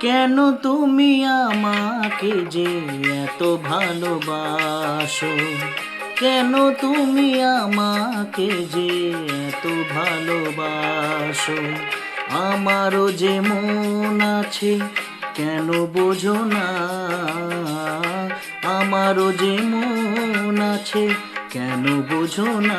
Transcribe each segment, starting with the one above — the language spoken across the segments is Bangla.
কেন তুমি আমাকে যে এত ভালোবাসো? কেন তুমি আমাকে যে এত ভালোবাসো? আমারও যে মন আছে, কেন বোঝো না? আমারও যে মন আছে, কেন বোঝো না?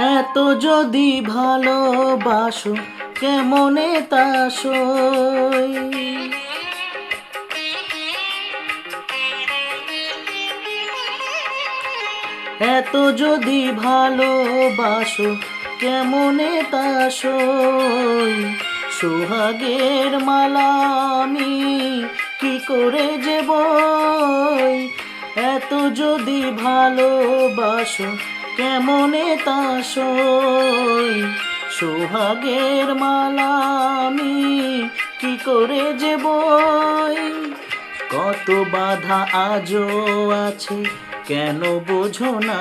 এত যদি ভালোবাসো, কেমনে তা সই? এত যদি ভালোবাসো, কেমনে তা সই? সোহাগের মালা আমি কি করে যে এত যদি ভালোবাসো কেমনে তা সই সোহাগের মালা আমি কি করে যে বই? কত বাধা আজও আছে, কেন বোঝো না?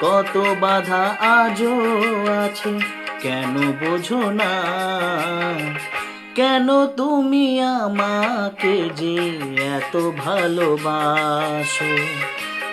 কত বাধা আজও আছে, কেন বোঝো না? কেন তুমি আমাকে যে এত ভালোবাসো?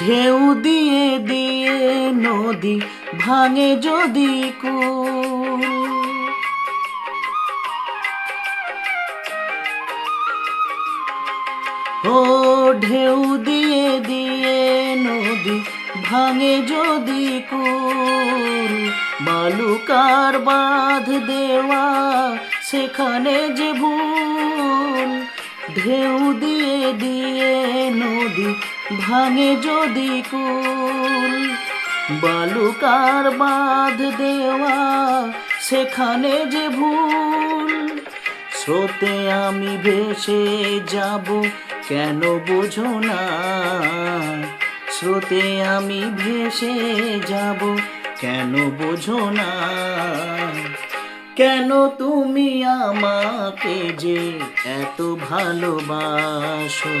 ঢেউ দিয়ে দিয়ে নদী ভাঙে যদি কুল। ও ঢেউ দিয়ে দিয়ে নদী ভাঙে যদি কুল। বালুকার বাঁধ দেওয়া সেখানে যে ভুল। ঢেউ দিয়ে দিয়ে নদী ভাঙে যদি কুল, বালুকার বাঁধ দেওয়া সেখানে যে ভুল। স্রোতে আমি ভেসে যাব কেন বোঝো না। স্রোতে আমি ভেসে যাব কেন বোঝো না। কেন তুমি আমাকে যে এত ভালোবাসো?